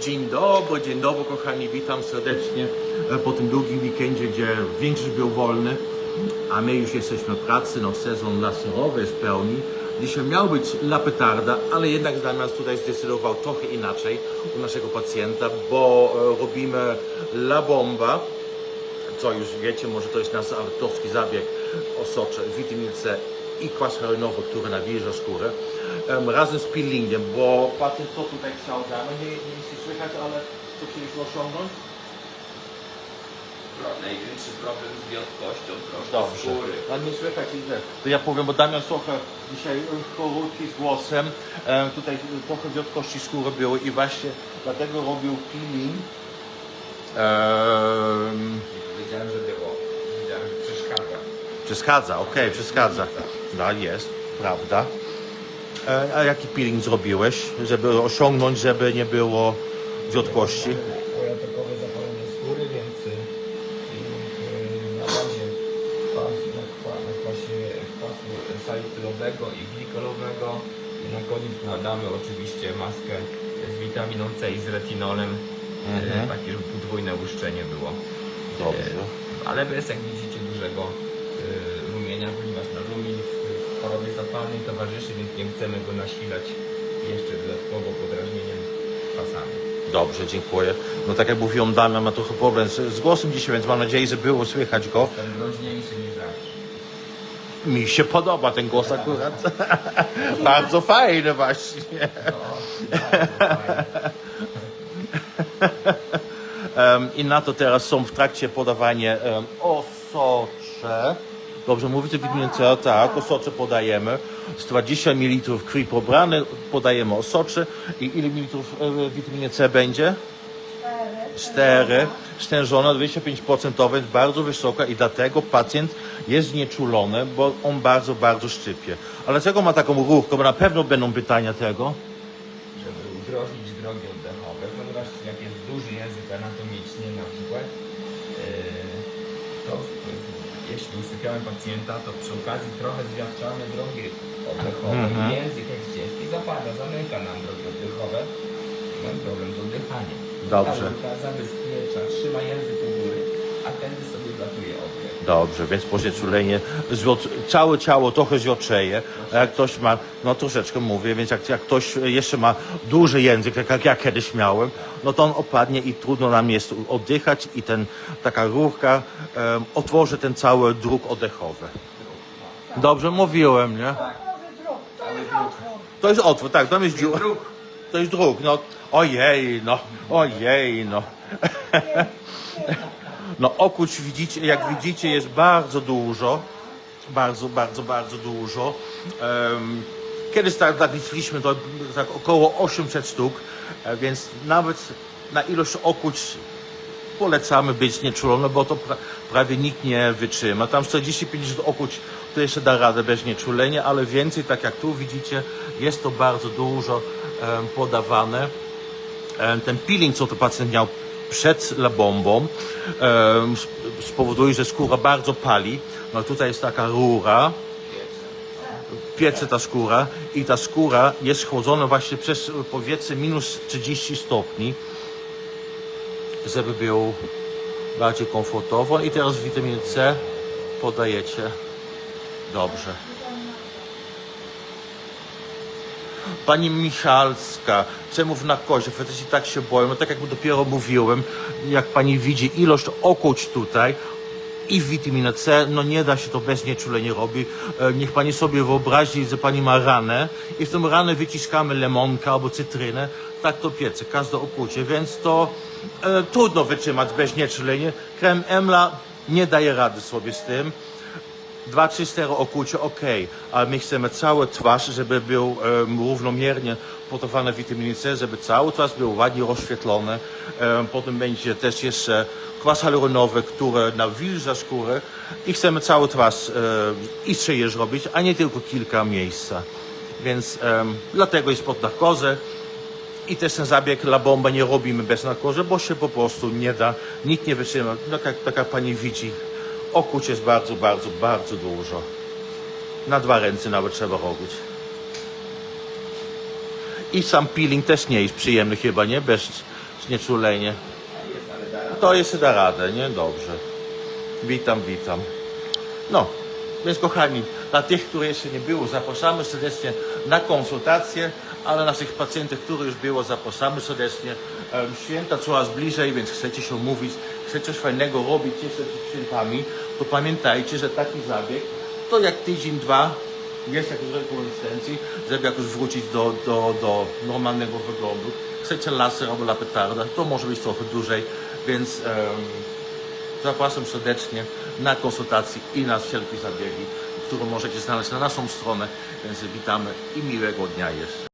Dzień dobry, dzień dobry kochani, witam serdecznie e, po tym długim weekendzie, gdzie większość był wolny, a my już jesteśmy w pracy, no sezon laserowy jest pełni. Dzisiaj miał być La Petarda, ale jednak Damian tutaj zdecydował trochę inaczej u naszego pacjenta, bo e, robimy La Bomba, co już wiecie, może to jest nasz autorski zabieg osocze, witamin C i kwas heroinowy, który nawilża skórę, em, razem z peelingiem, bo pacjent co tutaj chciał, damy, nie, nie słychać, ale co chcieliśmy osiągnąć? Największy problem z wiotkością troszkę Dobrze. skóry. A nie słychać źle. To ja powiem, bo Damian trochę dzisiaj e, chorutki z głosem. E, tutaj trochę wiotkości skóry było i właśnie dlatego robił peeling. Em, Wiedziałem, że było. Wiedziałem, że przeszkadza. Przeszkadza, okej, przeszkadza. No jest, prawda. E, a jaki peeling zrobiłeś, żeby osiągnąć, żeby nie było wiotkości? Pojatokowe zapalenie skóry, więc y, y, na bazie kwasu, na, kwa- na kwasie kwasu salicylowego i glikolowego. I na koniec nadamy oczywiście maskę z witaminą C i z retinolem, Mhm. y, takie, żeby podwójne łuszczenie było. Dobrze. E, Ale bez, jak widzicie, dużego y, rumienia, ponieważ na rumień chorobie zapalnej towarzyszy, więc nie chcemy go nasilać jeszcze dodatkowo podrażnieniem kwasami. Dobrze, dziękuję. No tak jak mówiłem, Damian ma trochę problem z, z głosem dzisiaj, więc mam nadzieję, że było słychać go. Jestem groźniejszy niż zawsze. Mi się podoba ten głos akurat. Bardzo fajny właśnie. No, bardzo fajnie. Em, I na to teraz są w trakcie podawania um, osocze. Dobrze mówicie, C, tak, osocze podajemy. Z 20 ml krwi pobrane podajemy osocze. I ile mililitrów e, witaminy C będzie? 4. Stężona 25%, więc bardzo wysoka i dlatego pacjent jest znieczulony, bo on bardzo, bardzo szczypie. Ale dlaczego ma taką ruchkę? Bo na pewno będą pytania tego. Żeby udrożnić drogi oddechowe, ponieważ jak jest duży język anatomiczny na przykład, yy, to w- jeśli usypiamy pacjenta, to przy okazji trochę zwiatczamy drogi oddechowe. Mhm. Język jak ścieżki zapada, zamyka nam drogi oddechowe. Mamy problem z oddychaniem. Dobrze. Ta zabezpiecza, trzyma język u góry, a tędy sobie oddech. Dobrze, więc po znieczulenie zwiot- całe ciało trochę zwiotczeje. A jak ktoś ma, no troszeczkę mówię, więc jak, jak ktoś jeszcze ma duży język, tak jak ja kiedyś miałem, no to on opadnie i trudno nam jest oddychać i ten, taka rurka em, otworzy ten cały dróg oddechowy. Dobrze mówiłem, nie? To jest otwór, tak, tam jest dziura. To jest dróg, no ojej, no, ojej, no. No okuć widzicie, jak widzicie jest bardzo dużo, bardzo, bardzo, bardzo dużo. Um, kiedyś tak, liczyliśmy to tak około 800 sztuk, e, więc nawet na ilość okuć polecamy być nieczulony, bo to pra, prawie nikt nie wytrzyma. Tam 40-50 okuć to jeszcze da radę bez nieczulenia, ale więcej, tak jak tu widzicie, jest to bardzo dużo em, podawane. Em, Ten peeling, co to pacjent miał przed labombą, sp- spowoduje, że skóra bardzo pali. No tutaj jest taka rura, piecze ta skóra i ta skóra jest chłodzona właśnie przez powietrze minus 30 stopni, żeby był bardziej komfortowo. I teraz witaminę C podajecie. Dobrze. Pani Michalska, czemu w narkozie? Faceci tak się boją. No tak jak dopiero mówiłem, jak pani widzi ilość okuć tutaj i witaminę C, no nie da się to bez nieczulenia robić. E, Niech pani sobie wyobrazi, że pani ma ranę i w tą ranę wyciskamy lemonkę albo cytrynę, tak to piece, każde okucie, więc to e, trudno wytrzymać bez nieczulenia. Krem Emla nie daje rady sobie z tym. Dwa, trzy, cztery okucie, ok, ale my chcemy cały twarz, żeby był em, równomiernie podawany witamin C, żeby cały twarz był ładnie rozświetlony. Em, potem będzie też jeszcze kwas hialuronowy, który nawilża skórę i chcemy cały twarz e, i szyję zrobić, a nie tylko kilka miejsca. Więc em, dlatego jest pod narkozę. I też ten zabieg La Bomba nie robimy bez narkozy, bo się po prostu nie da, nikt nie wytrzyma. Jak, tak jak pani widzi, okuć jest bardzo, bardzo, bardzo dużo. Na dwa ręce nawet trzeba robić. I sam peeling też nie jest przyjemny chyba, nie? Bez. Jest, da To jeszcze da radę, nie? Dobrze. Witam, witam. No, więc kochani, dla tych, których jeszcze nie było, zapraszamy serdecznie na konsultacje, ale naszych pacjentów, których już było, zapraszamy serdecznie. Święta coraz bliżej, więc chcecie się umówić, chcecie coś fajnego robić jeszcze przed świętami, to pamiętajcie, że taki zabieg to jak tydzień, dwa jest jakoś rekonwalescencji, żeby jakoś wrócić do, do, do normalnego wyglądu. Chcecie laser albo lapetarda, to może być trochę dłużej, więc em, zapraszam serdecznie na konsultacje i na wszelkie zabiegi, które możecie znaleźć na naszą stronę, więc witamy i miłego dnia jeszcze.